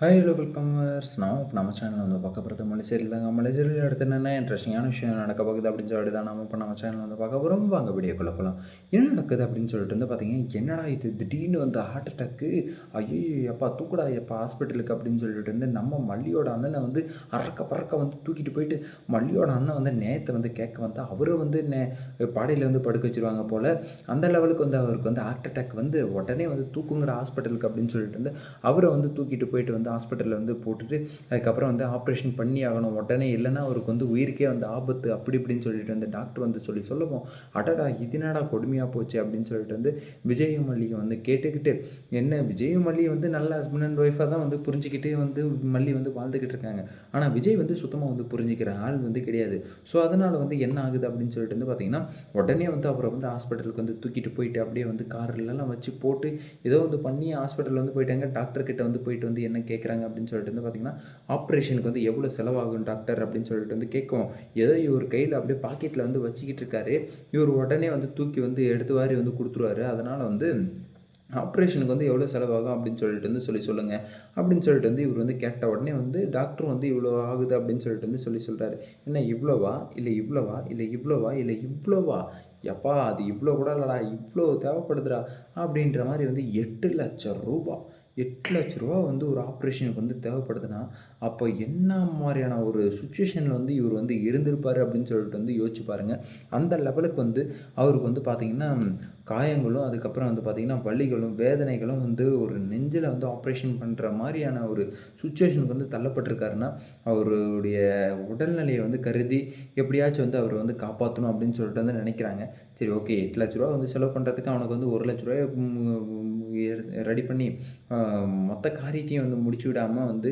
Hi hello வெல்கமர்ஸ் நான் இப்போ நம்ம சேனல் வந்து பார்க்க போகிறது மலைச்சேரியில் தாங்க மலைச்சேரியில் அடுத்து என்னென்ன இன்ட்ரெஸ்டிங்கான விஷயம் நடக்க போகுது அப்படின்னு சொல்லிட்டு தான் நம்ம இப்போ நம்ம சேனல் வந்து பார்க்க போகிறோம் வாங்க கொள்ள போகலாம் என்ன நடக்குது அப்படின்னு சொல்லிட்டு வந்து பார்த்தீங்கன்னா என்னடா இது? திடீர்னு வந்து ஹார்ட் அட்டாக்கு ஐயோ எப்பா தூக்கடா எப்பா ஹாஸ்பிட்டலுக்கு அப்படின்னு சொல்லிட்டு வந்து நம்ம மல்லியோட அண்ணனை வந்து அறக்க பறக்க வந்து தூக்கிட்டு போயிட்டு மல்லியோட அண்ணன் வந்து நேயத்தை வந்து கேட்க வந்து அவரை வந்து நே பாடையில் வந்து படுக்க வச்சிருவாங்க போல். அந்த லெவலுக்கு வந்து அவருக்கு வந்து ஹார்ட் அட்டாக் வந்து உடனே வந்து தூக்குங்கிற ஹாஸ்பிட்டலுக்கு அப்படின்னு சொல்லிட்டு வந்து அவரை வந்து தூக்கிட்டு போயிட்டு வந்து ஹாஸ்பிட்டலில் வந்து போட்டுட்டு அதுக்கப்புறம் வந்து ஆப்ரேஷன் பண்ணி ஆகணும். உடனே இல்லைன்னா அவருக்கு வந்து உயிருக்கே வந்து ஆபத்து அப்படி இப்படின்னு சொல்லிட்டு வந்து டாக்டர் வந்து சொல்லி சொல்லவும் அடடா இதுனடா கொடுமையாக போச்சு அப்படின்னு சொல்லிட்டு வந்து விஜயும் மல்லிகை வந்து கேட்டுக்கிட்டு என்ன விஜய் மல்லி வந்து நல்ல ஹஸ்பண்ட் அண்ட் ஒய்ஃபாக தான் வந்து புரிஞ்சுக்கிட்டு வந்து மல்லி வந்து வாழ்ந்துக்கிட்டு இருக்காங்க. ஆனால் விஜய் வந்து சுத்தமாக வந்து புரிஞ்சுக்கிற ஆள் வந்து கிடையாது. ஸோ அதனால் வந்து என்ன ஆகுது அப்படின்னு சொல்லிட்டு வந்து பார்த்தீங்கன்னா உடனே வந்து அவரை வந்து ஹாஸ்பிட்டலுக்கு வந்து தூக்கிட்டு போயிட்டு அப்படியே வந்து கார்லலாம் வச்சு போட்டு ஏதோ வந்து பண்ணி ஹாஸ்பிட்டல் வந்து போயிட்டாங்க. டாக்டர் கிட்ட வந்து போயிட்டு வந்து என்ன கேட்குறாங்க அப்படின்னு சொல்லிட்டு வந்து பார்த்திங்கன்னா ஆப்ரேஷனுக்கு வந்து எவ்வளோ செலவாகும் டாக்டர்? அப்படின்னு சொல்லிட்டு வந்து கேட்கும். ஏதோ இவர் கையில் அப்படியே பாக்கெட்டில் வந்து வச்சுக்கிட்டு இருக்காரு. இவர் உடனே வந்து தூக்கி வந்து எடுத்து வாரி வந்து கொடுத்துருவாரு. அதனால் வந்து ஆப்ரேஷனுக்கு வந்து எவ்வளோ செலவாகும்? அப்படின்னு சொல்லிட்டு வந்து சொல்லி சொல்லுங்கள் அப்படின்னு சொல்லிட்டு வந்து இவர் வந்து கேட்ட உடனே வந்து டாக்டரும் வந்து இவ்வளோ ஆகுது? அப்படின்னு சொல்லிட்டு வந்து சொல்லி சொல்கிறாரு என்ன இவ்வளோவா? இல்லை இவ்வளோவா? இல்லை இவ்வளோவா? இல்லை இவ்வளோவா? எப்பா அது இவ்வளோ கூட இல்லைடா இவ்வளோ தேவைப்படுதுடா. அப்படின்ற மாதிரி வந்து எட்டு லட்சம் ரூபா எட்டு லட்ச ரூபா வந்து ஒரு ஆப்ரேஷனுக்கு வந்து தேவைப்படுதுன்னா அப்போ என்ன மாதிரியான ஒரு சுச்சுவேஷனில் வந்து இவர் வந்து இருந்திருப்பார் அப்படின்னு சொல்லிட்டு வந்து யோசிச்சு பாருங்கள் அந்த லெவலுக்கு வந்து அவருக்கு வந்து பார்த்திங்கன்னா காயங்களும் அதுக்கப்புறம் வந்து பார்த்திங்கன்னா வலிகளும் வேதனைகளும் வந்து ஒரு நெஞ்சில் வந்து ஆப்ரேஷன் பண்ணுற மாதிரியான ஒரு சுச்சுவேஷனுக்கு வந்து தள்ளப்பட்டிருக்காருன்னா அவருடைய உடல்நிலையை வந்து கருதி எப்படியாச்சும் வந்து அவர் வந்து காப்பாற்றணும் அப்படின்னு சொல்லிட்டு வந்து நினைக்கிறாங்க. சரி ஓகே எட்டு லட்ச ரூபா வந்து செலவு பண்ணுறதுக்கு அவனுக்கு வந்து ஒரு லட்ச ரூபாய் ரெடி பண்ணி மொத்த காரியத்தையும் வந்து முடிச்சு விடாமல் வந்து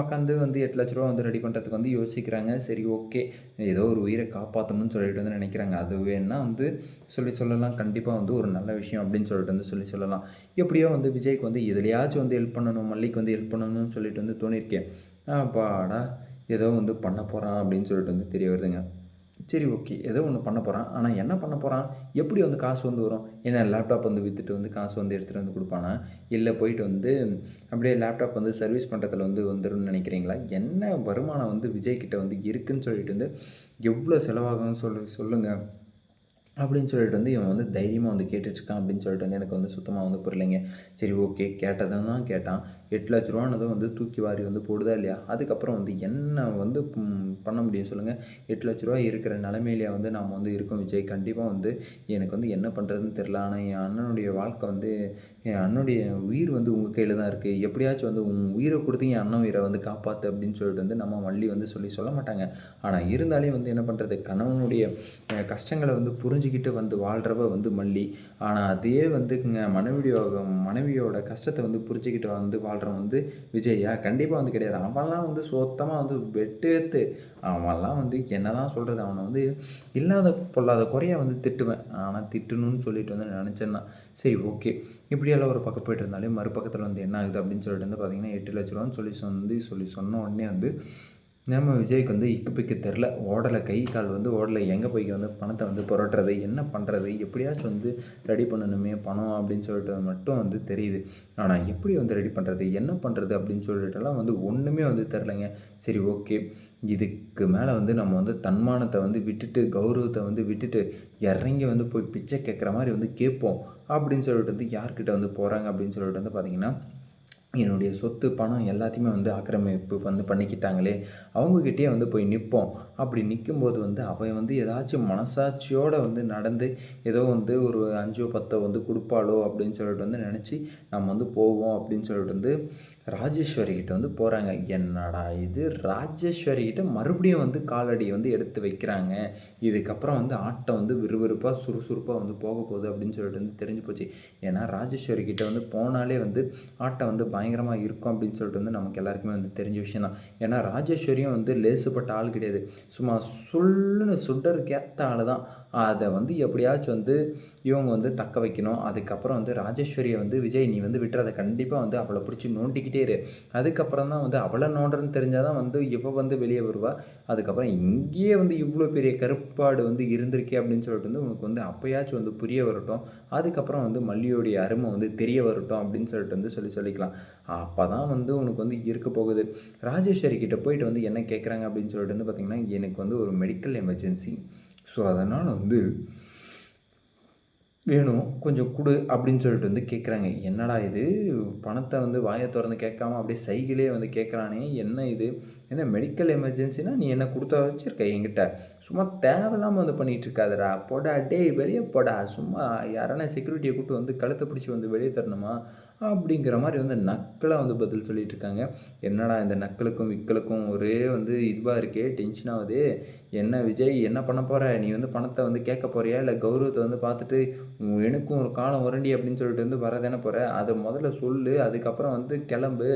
உட்காந்து வந்து எட்டு லட்ச ரூபா வந்து ரெடி பண்ணுறதுக்கு வந்து யோசிக்கிறாங்க. சரி ஓகே ஏதோ ஒரு உயிரை காப்பாற்றணும்னு சொல்லிட்டு வந்து நினைக்கிறாங்க. அது வேணால் வந்து சொல்லி சொல்லலாம். கண்டிப்பாக வந்து ஒரு நல்ல விஷயம் அப்படின்னு சொல்லிட்டு வந்து சொல்லி சொல்லலாம். எப்படியோ வந்து விஜய்க்கு வந்து எதுலையாச்சும் வந்து ஹெல்ப் பண்ணணும் மல்லிக்கு வந்து ஹெல்ப் பண்ணணும்னு சொல்லிட்டு வந்து தோணியிருக்கேன் பாடா ஏதோ வந்து பண்ண போகிறான் அப்படின்னு சொல்லிட்டு வந்து தெரிய வருதுங்க. சரி ஓகே ஏதோ ஒன்று பண்ண போகிறான் ஆனால் என்ன பண்ண போகிறான் எப்படி வந்து காசு வந்து வரும்? ஏன்னா லேப்டாப் வந்து விற்றுட்டு வந்து காசு வந்து எடுத்துகிட்டு வந்து கொடுப்பானா? இல்லை போயிட்டு வந்து அப்படியே லேப்டாப் வந்து சர்வீஸ் பண்ணுறதுல வந்து வந்துடும்னு நினைக்கிறீங்களா? என்ன வருமானம் வந்து விஜய்கிட்ட வந்து இருக்குன்னு சொல்லிட்டு வந்து எவ்வளோ செலவாகும்னு சொல்லி சொல்லுங்கள் அப்படின்னு சொல்லிட்டு வந்து இவன் வந்து தைரியமாக வந்து கேட்டுட்ருக்கான் அப்படின்னு சொல்லிட்டு வந்து எனக்கு வந்து சுத்தமாக வந்து புரியலைங்க. சரி ஓகே. கேட்டதான் தான் கேட்டான். எட்டு லட்ச ரூபானதும் வந்து தூக்கி வாரி வந்து போடுதா இல்லையா? அதுக்கப்புறம் வந்து என்ன வந்து பண்ண முடியும் சொல்லுங்கள் எட்டு லட்ச ரூபா இருக்கிற நிலமையிலேயே வந்து நாம் வந்து இருக்கோம் விஜய். கண்டிப்பாக வந்து எனக்கு வந்து என்ன பண்ணுறதுன்னு தெரில ஆனால் என் அண்ணனுடைய வாழ்க்கை வந்து என் அண்ணனுடைய உயிர் வந்து உங்கள் கையில் தான் இருக்குது எப்படியாச்சும் வந்து உன் உயிரை கொடுத்து என் அண்ணன் உயிரை வந்து காப்பாற்று அப்படின்னு சொல்லிட்டு வந்து நம்ம வள்ளி வந்து சொல்லி சொல்ல மாட்டாங்க. ஆனால் இருந்தாலே வந்து என்ன பண்ணுறது கணவனுடைய கஷ்டங்களை வந்து புரிஞ்சு புரிஞ்சுக்கிட்டு வந்து வாழ்கிறவ வந்து மல்லி. ஆனால் அதே வந்துங்க மனைவியோட மனைவியோட கஷ்டத்தை வந்து புரிஞ்சுக்கிட்டு வந்து வாழ்கிறவன் வந்து விஜயா. கண்டிப்பாக வந்து கிடையாது. அவன்லாம் வந்து சுத்தமாக வந்து வெட்டு அவன்லாம் வந்து என்ன தான் சொல்கிறது அவனை வந்து இல்லாத பொல்லாத குறையாக வந்து திட்டுவேன். ஆனால் திட்டணும்னு சொல்லிட்டு வந்து நினச்சேன்னா சரி ஓகே. இப்படியெல்லாம் ஒரு பக்கம் போயிட்டு இருந்தாலே மறுபக்கத்தில் வந்து என்ன ஆகுது அப்படின்னு சொல்லிட்டு வந்து பார்த்திங்கன்னா எட்டு லட்ச ரூபான்னு சொல்லி சொல்லி சொல்லி சொன்ன உடனே வந்து நம்ம விஜய்க்கு வந்து இக்கு பிக்கு தெரில. ஓடலை கை கால் வந்து ஓடலை. எங்கே போய் வந்து பணத்தை வந்து புரட்டுறது? என்ன பண்ணுறது எப்படியாச்சும் வந்து ரெடி பண்ணணுமே பணம் அப்படின்னு சொல்லிட்டு மட்டும் வந்து தெரியுது. ஆனால் எப்படி வந்து ரெடி பண்ணுறது என்ன பண்ணுறது அப்படின்னு சொல்லிட்டுலாம் வந்து ஒன்றுமே வந்து தெரிலங்க. சரி ஓகே. இதுக்கு மேலே வந்து நம்ம வந்து தன்மானத்தை வந்து விட்டுட்டு கௌரவத்தை வந்து விட்டுட்டு இறங்கி வந்து போய் பிச்சை கேட்குற மாதிரி வந்து கேட்போம் அப்படின்னு சொல்லிட்டு வந்து யார்கிட்ட வந்து போகிறாங்க அப்படின்னு சொல்லிட்டு வந்து பார்த்திங்கன்னா என்னுடைய சொத்து பணம் எல்லாத்தையுமே வந்து ஆக்கிரமிப்பு வந்து பண்ணிக்கிட்டாங்களே அவங்கக்கிட்டே வந்து போய் நிற்போம் அப்படி நிற்கும்போது வந்து அவன் வந்து ஏதாச்சும் மனசாட்சியோடு வந்து நடந்து ஏதோ வந்து ஒரு அஞ்சோ பத்தோ வந்து கொடுப்பாளோ அப்படின்னு சொல்லிட்டு வந்து நினச்சி நம்ம வந்து போவோம் அப்படின்னு சொல்லிட்டு வந்து ராஜேஸ்வரி கிட்ட வந்து போகிறாங்க என்னடா இது? ராஜேஸ்வரி கிட்ட மறுபடியும் வந்து காலடி வந்து எடுத்து வைக்கிறாங்க. இதுக்கப்புறம் வந்து ஆட்டம் வந்து விறுவிறுப்பாக சுறுசுறுப்பாக வந்து போக போகுது அப்படின்னு சொல்லிட்டு வந்து தெரிஞ்சு போச்சு. ஏன்னா ராஜேஸ்வரி கிட்டே வந்து போனாலே வந்து ஆட்டம் வந்து பயங்கரமாக இருக்கும் அப்படின்னு சொல்லிட்டு வந்து நமக்கு எல்லாருக்குமே வந்து தெரிஞ்ச விஷயம் தான். ஏன்னா ராஜேஸ்வரியும் வந்து லேசுப்பட்ட ஆள் கிடையாது. சும்மா சொல்லுன்னு சுடருக்கு ஏற்ற ஆள் தான். அதை வந்து எப்படியாச்சும் வந்து இவங்க வந்து தக்க வைக்கணும். அதுக்கப்புறம் வந்து ராஜேஸ்வரியை வந்து விஜய் நீ வந்து விட்டுறதை கண்டிப்பாக வந்து அவளை பிடிச்சி நோண்டிக்கிட்டே இரு. அதுக்கப்புறம் தான் வந்து அவளை நோண்டுறன்னு தெரிஞ்சால் தான் வந்து இவ வந்து வெளியே வருவா. அதுக்கப்புறம் இங்கேயே வந்து இவ்வளோ பெரிய கருப்பு பிற்பாடு வந்து இருந்திருக்கே அப்படின்னு சொல்லிட்டு வந்து உனக்கு வந்து அப்போயாச்சும் வந்து புரிய வரட்டும். அதுக்கப்புறம் வந்து மல்லியோடைய அருமை வந்து தெரிய வரட்டும் அப்படின்னு சொல்லிட்டு வந்து சொல்லி சொல்லிக்கலாம். அப்போ தான் வந்து உனக்கு வந்து இருக்க போகுது. ராஜேஸ்வரி கிட்டே போயிட்டு வந்து என்ன கேட்குறாங்க அப்படின்னு சொல்லிட்டு வந்து பார்த்திங்கன்னா எனக்கு வந்து ஒரு மெடிக்கல் எமர்ஜென்சி ஸோ அதனால் வந்து வேணும் கொஞ்சம் கொடு அப்படின்னு சொல்லிட்டு வந்து கேட்குறாங்க என்னடா இது? பணத்தை வந்து வாயை திறந்து கேட்காம அப்படியே சைக்கிளே வந்து கேட்குறானே என்ன இது? என்ன மெடிக்கல் எமர்ஜென்சினா நீ என்ன கொடுத்தா வச்சுருக்க என்கிட்ட? சும்மா தேவையில்லாமல் வந்து பண்ணிகிட்ருக்காதடா போடா டேய் வெளியே போடா. சும்மா யாரான செக்யூரிட்டியை கூப்பிட்டு வந்து கழுத்தை பிடிச்சி வந்து வெளியே தரணுமா? அப்படிங்கிற மாதிரி வந்து நக்கலாக வந்து பதில் சொல்லிட்டு இருக்காங்க என்னடா இந்த நக்கலுக்கும் விக்கலுக்கும் ஒரே வந்து இதுவாக இருக்கே டென்ஷன் ஆகுது. என்ன விஜய் என்ன பண்ண போகிற நீ வந்து பணத்தை வந்து கேட்க போறியா? இல்லை கௌரவத்தை வந்து பார்த்துட்டு எனக்கும் ஒரு காலம் வரண்டி அப்படின்னு சொல்லிட்டு வந்து வரதானே போகிற அதை முதல்ல சொல்லு அதுக்கப்புறம் வந்து கிளம்பு.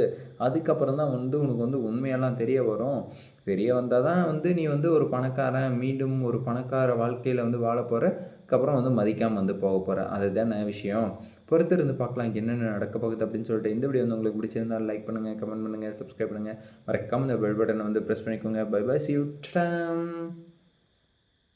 அதுக்கப்புறம் தான் வந்து உனக்கு வந்து உண்மையெல்லாம் தெரிய வரும். தெரிய வந்தால் தான் வந்து நீ வந்து ஒரு பணக்காரன் மீண்டும் ஒரு பணக்கார வாழ்க்கையில் வந்து வாழ போகிற அதுக்கப்புறம் வந்து மதிக்காமல் வந்து போக போகிற அதுதானே விஷயம். பொறுத்து இருந்து பார்க்கலாம் என்னென்ன நடக்க போகுது அப்படின்னு சொல்லிட்டு இந்த வீடியோ வந்து உங்களுக்கு பிடிச்சிருந்தால் லைக் பண்ணுங்கள் கமெண்ட் பண்ணுங்கள் சப்ஸ்கிரைப் பண்ணுங்கள் மறக்காமல் இந்த பெல் பட்டனை வந்து ப்ரெஸ் பண்ணிக்கோங்க. By by C you